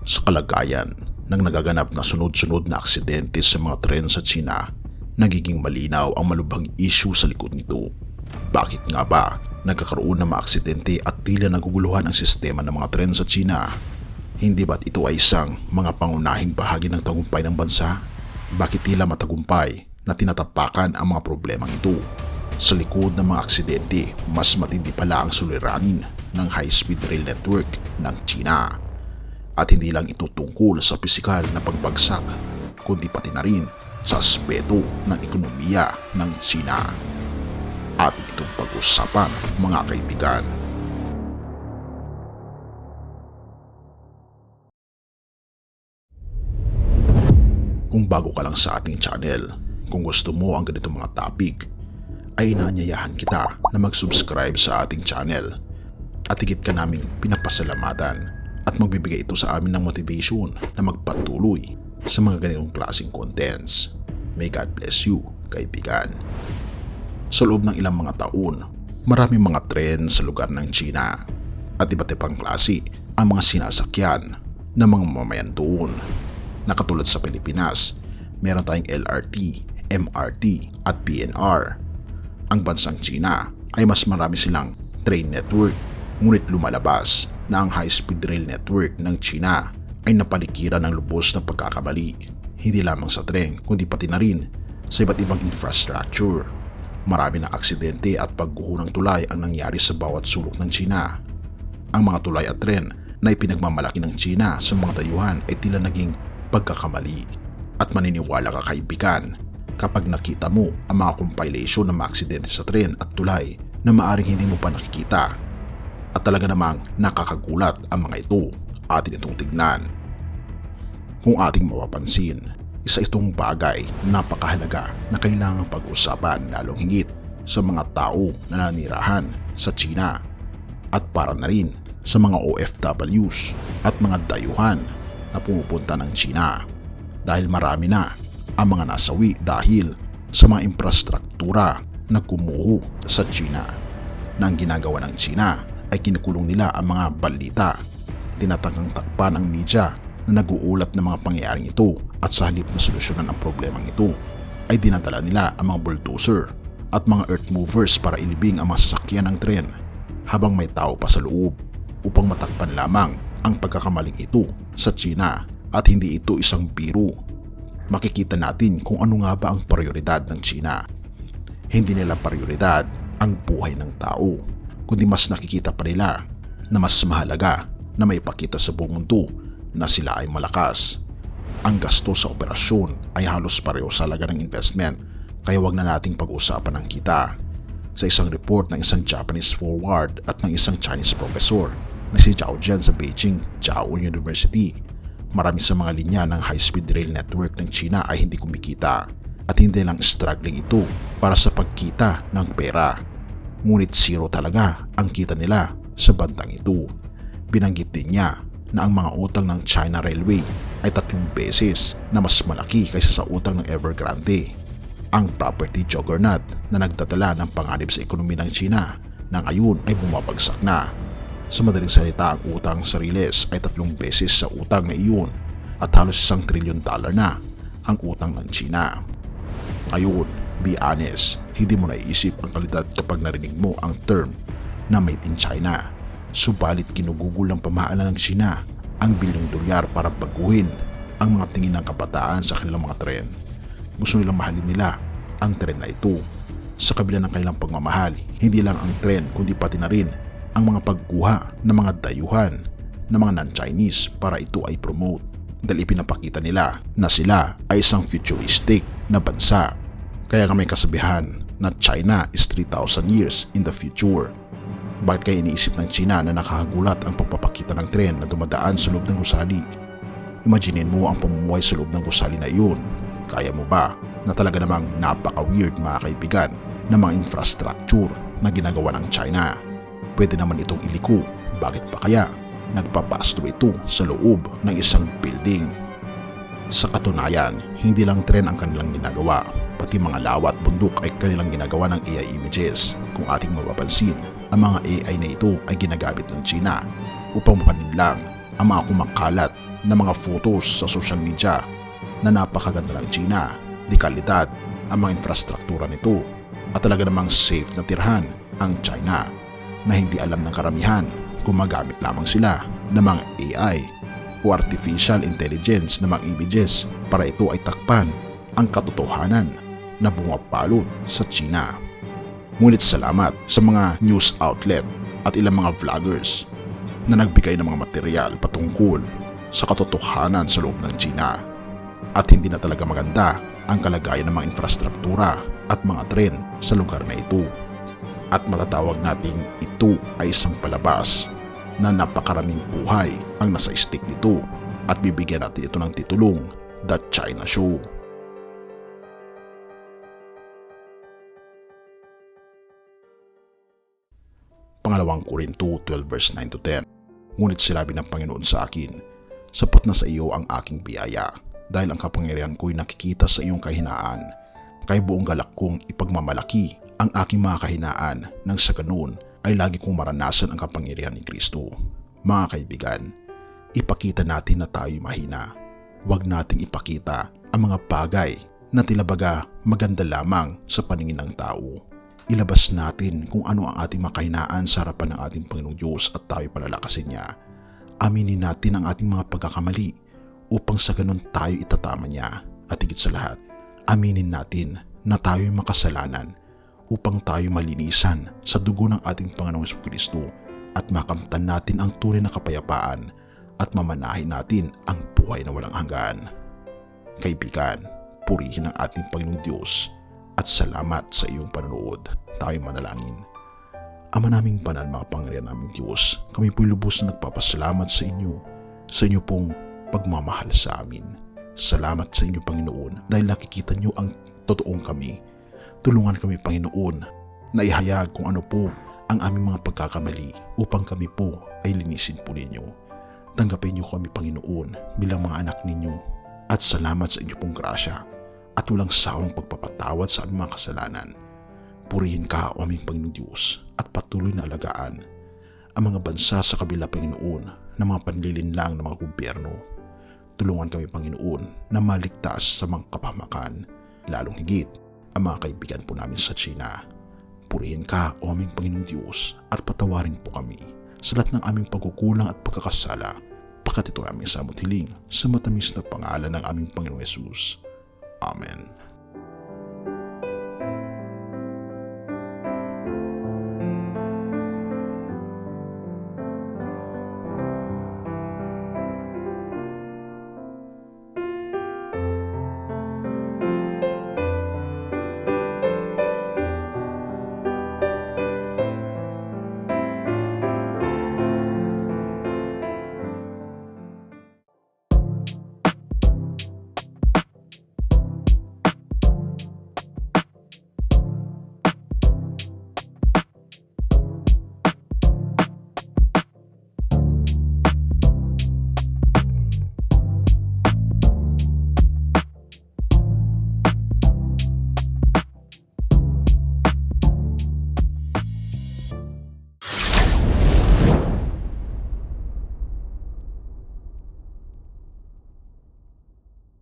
Sa kalagayan ng nagaganap na sunod-sunod na aksidente sa mga tren sa China, nagiging malinaw ang malubhang issue sa likod nito. Bakit nga ba nagkakaroon ng mga aksidente at tila naguguluhan ang sistema ng mga tren sa China? Hindi ba't ito ay isang mga pangunahing bahagi ng tagumpay ng bansa? Bakit tila matagumpay na tinatapakan ang mga problemang ito? Sa likod ng mga aksidente, mas matindi pala ang suliranin ng high-speed rail network ng China. At hindi lang ito tungkol sa pisikal na pagbagsak, kundi pati na rin sa aspeto ng ekonomiya ng China. At itong pag-usapan mga kaibigan. Kung bago ka lang sa ating channel, kung gusto mo ang ganitong mga topic, ay inaanyayahan kita na mag-subscribe sa ating channel at higit ka naming pinapasalamatan at magbibigay ito sa amin ng motivation na magpatuloy sa mga ganitong klaseng contents. May God bless you, kaibigan. Sa loob ng ilang mga taon, maraming mga tren sa lugar ng China at iba't ibang klase ang mga sinasakyan ng mga mamayan doon. Nakatulad sa Pilipinas, meron tayong LRT, MRT at PNR. Ang bansang China ay mas marami silang train network ngunit lumalabas na ang high-speed rail network ng China ay napalikiran ng lubos na pagkakamali. Hindi lamang sa tren kundi pati na rin sa iba't ibang infrastructure. Marami na aksidente at pagguho ng tulay ang nangyari sa bawat sulok ng China. Ang mga tulay at tren na ipinagmamalaki ng China sa mga dayuhan ay tila naging pagkakamali. At maniniwala ka kaibigan kapag nakita mo ang mga compilation ng mga aksidente sa tren at tulay na maaring hindi mo pa nakikita. At talaga namang nakakagulat ang mga ito atin itong tignan. Kung ating mapapansin, isa itong bagay na napakahalaga na kailangang pag-usapan lalong higit sa mga tao na nanirahan sa China at para na rin sa mga OFWs at mga dayuhan na pumupunta ng China dahil marami na ang mga nasawi dahil sa mga infrastruktura na kumuho sa China. Nang ginagawa ng China ay kinukulong nila ang mga balita. Tinatangkang takpan ang media na nag-uulat ng mga pangyayaring ito at sa halip na solusyonan ang problemang ito ay dinadala nila ang mga bulldozer at mga earth movers para ilibing ang mga sasakyan ng tren habang may tao pa sa loob upang matakpan lamang ang pagkakamaling ito sa China at hindi ito isang biro. Makikita natin kung ano nga ba ang prioridad ng China. Hindi nila prioridad ang buhay ng tao, kundi mas nakikita pa nila na mas mahalaga na may pakita sa buong mundo na sila ay malakas. Ang gasto sa operasyon ay halos pareho sa halaga ng investment kaya wag na nating pag-usapan ang kita. Sa isang report ng isang Japanese forward at ng isang Chinese professor na si Zhao Jian sa Beijing Jiao University, marami sa mga linya ng high-speed rail network ng China ay hindi kumikita at hindi lang struggling ito para sa pagkita ng pera. Ngunit zero talaga ang kita nila sa bandang ito. Binanggit din niya na ang mga utang ng China Railway ay tatlong beses na mas malaki kaysa sa utang ng Evergrande. Ang property juggernaut na nagdadala ng panganib sa ekonomi ng China na ngayon ay bumabagsak na. Sa madaling salita, ang utang sa Riles ay tatlong beses sa utang na iyon at halos isang trilyon dollar na ang utang ng China. Ngayon, be honest, hindi mo naiisip ang kalidad kapag narinig mo ang term na made in China Subalit kinugugol ng pamahalaan ng China ang bilyong dolyar para baguhin ang mga tingin ng kabataan sa kanilang mga tren. Gusto nilang mahalin nila ang tren na ito. Sa kabila ng kanilang pagmamahal, hindi lang ang tren kundi pati na rin ang mga pagkuha ng mga dayuhan ng mga non-Chinese para ito ay promote dahil ipinapakita nila na sila ay isang futuristic na bansa. Kaya nga may kasabihan na China is 3,000 years in the future bakit kaya iniisip ng China na nakakagulat ang pagpapakita ng tren na dumadaan sa loob ng gusali? Imaginin mo ang pamumuhay sa loob ng gusali na iyon. Kaya mo ba na talaga namang napaka-weird mga kaibigan ng mga infrastructure na ginagawa ng China? Pwede naman itong iliko. Bakit pa kaya nagpapastro ito sa loob ng isang building? Sa katunayan, hindi lang tren ang kanilang ginagawa, pati mga lawa at bundok ay kanilang ginagawa ng AI images. Kung ating mapapansin, ang mga AI na ito ay ginagamit ng China upang mapaninlang ang mga kumakalat ng mga photos sa social media na napakaganda ng China, di kalidad ang mga infrastruktura nito at talaga namang safe na tirhan ang China na hindi alam ng karamihan gumagamit lamang sila ng mga AI o artificial intelligence na mga images para ito ay takpan ang katotohanan na bumapalot sa China. Ngunit salamat sa mga news outlet at ilang mga vloggers na nagbigay ng mga material patungkol sa katotohanan sa loob ng China. At hindi na talaga maganda ang kalagayan ng mga infrastruktura at mga tren sa lugar na ito. At matatawag nating ito ay isang palabas na napakaraming buhay ang nasa stick nito at bibigyan natin ito ng titulong The China Show. Pangalawang Korinto 12 verse 9 to 10 Ngunit sinabi ng Panginoon sa akin, Sapat na sa iyo ang aking biyaya dahil ang kapangyarihan ko'y nakikita sa iyong kahinaan. Kay buong galak kong ipagmamalaki ang aking mga kahinaan nang sa ganun ay lagi kong maranasan ang kapangyarihan ni Kristo. Mga kaibigan, ipakita natin na tayo mahina. Huwag nating ipakita ang mga bagay na tilabaga maganda lamang sa paningin ng tao. Ilabas natin kung ano ang ating makahinaan sa harapan ng ating Panginoong Diyos at tayo palalakasin niya. Aminin natin ang ating mga pagkakamali upang sa ganun tayo itatama niya. At higit sa lahat, aminin natin na tayo'y makasalanan upang tayo malinisan sa dugo ng ating Panginoong Kristo at makamtan natin ang tunay na kapayapaan at mamanahin natin ang buhay na walang hanggan. Kaibigan, purihin ang ating Panginoong Diyos at salamat sa iyong panonood. Tayo manalangin. Ama naming banal mga pangyarihan naming Diyos, kami po'y lubos na nagpapasalamat sa inyo, sa inyo pong pagmamahal sa amin. Salamat sa inyo Panginoon dahil nakikita niyo ang totoong kami. Tulungan kami Panginoon na ihayag kung ano po ang aming mga pagkakamali upang kami po ay linisin po ninyo. Tanggapin niyo kami Panginoon bilang mga anak ninyo at salamat sa inyo pong grasya at walang sawang pagpapatawad sa aming mga kasalanan. Purihin ka o aming Panginoon Diyos at patuloy na alagaan ang mga bansa sa kabila Panginoon ng mga panlilinlang ng mga gobyerno. Tulungan kami Panginoon na maligtas sa mga kapamakan, lalong higit ang mga kaibigan po namin sa China. Purihin ka o aming Panginoong Diyos at patawarin po kami sa lahat ng aming pagkukulang at pagkakasala pagkat ito aming samot hiling sa matamis na pangalan ng aming Panginoong Yesus. Amen.